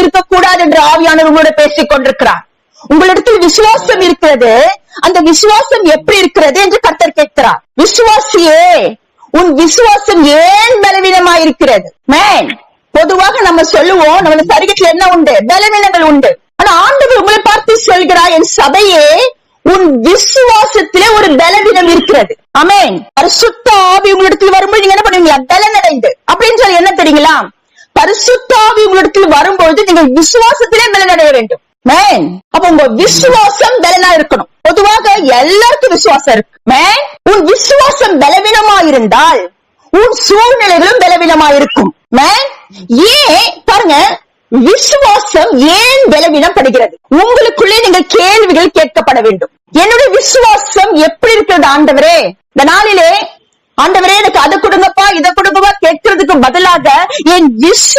இருக்கக்கூடாது என்று ஆவியானவர் உங்களோட பேசிக் கொண்டிருக்கிறார். உங்களிடத்தில் விசுவாசம் இருக்கிறது. அந்த விசுவாசம் எப்படி இருக்கிறது என்று கர்த்தர் கேட்கிறார். விசுவாசியே உன் விசுவாசம் ஏன் பலவீனமாயிருக்கிறது மேன் பொதுவாக நம்ம சொல்லுவோம் நம்ம சரீரத்தில் என்ன உண்டு? பலவீனங்கள் உண்டு. ஆனா ஆண்டவர் உங்களை பார்த்து சொல்கிறார் என் சபையே உன் விசுவாசத்திலே ஒரு பலவீனம் இருக்கிறது. அமேன் பரிசுத்த ஆவி உங்களிடத்தில் வரும்போது நீங்க என்ன பண்ணுவீங்களா பலனடைந்து. அப்படின்னு சொல்லி என்ன தெரியுங்களா? பரிசுத்தாவி உங்களிடத்தில் வரும்பொழுது நீங்கள் விசுவாசத்திலே பலனடைய வேண்டும். மேன் அப்ப உங்க விசுவாசம் பலனா இருக்கணும். பொதுவாக எல்லாருக்கும் விசுவாசம் இருக்கு. மேன் உன் விசுவாசம் பலவீனமா இருந்தால் உன் சூழ்நிலைகளும் பலவீனமா இருக்கும். மேன் ஏன்? பாருங்க விசுவாசம் ஏன் பலவீனம் படுகிறது உங்களுக்குள்ளே நீங்க கேள்விகள் கேட்கப்பட வேண்டும். என்னுடைய விசுவாசம் எப்படி இருக்கிறது ஆண்டவரே? இந்த நாளிலே ஆண்டவரே எனக்கு அது கொடுங்கப்பா இதை என் விசுவாசம்